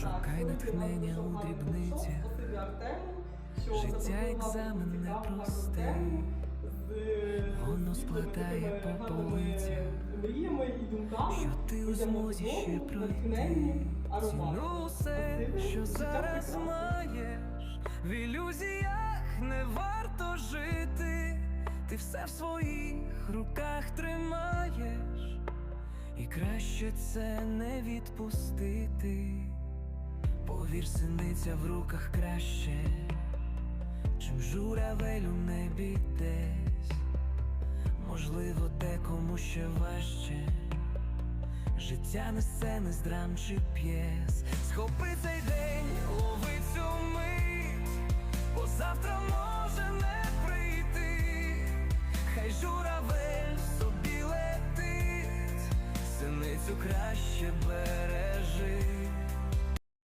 Шукай натхнення у дрібницях. Життя екзамен тему з Воно такими по полицях. Що ти у змозі ще пройти. Ціну все, що зараз маєш, в ілюзіях не варто жити, ти все в своїх руках тримаєш, і краще це не відпустити. Повір, синиця в руках краще, чим журавель у небі десь, можливо, декому ще важче, життя несе не здрам чи п'єс. Схопи цей день, лови цю мить, бо завтра може не прийти, хай журавель собі летить, синицю краще бере.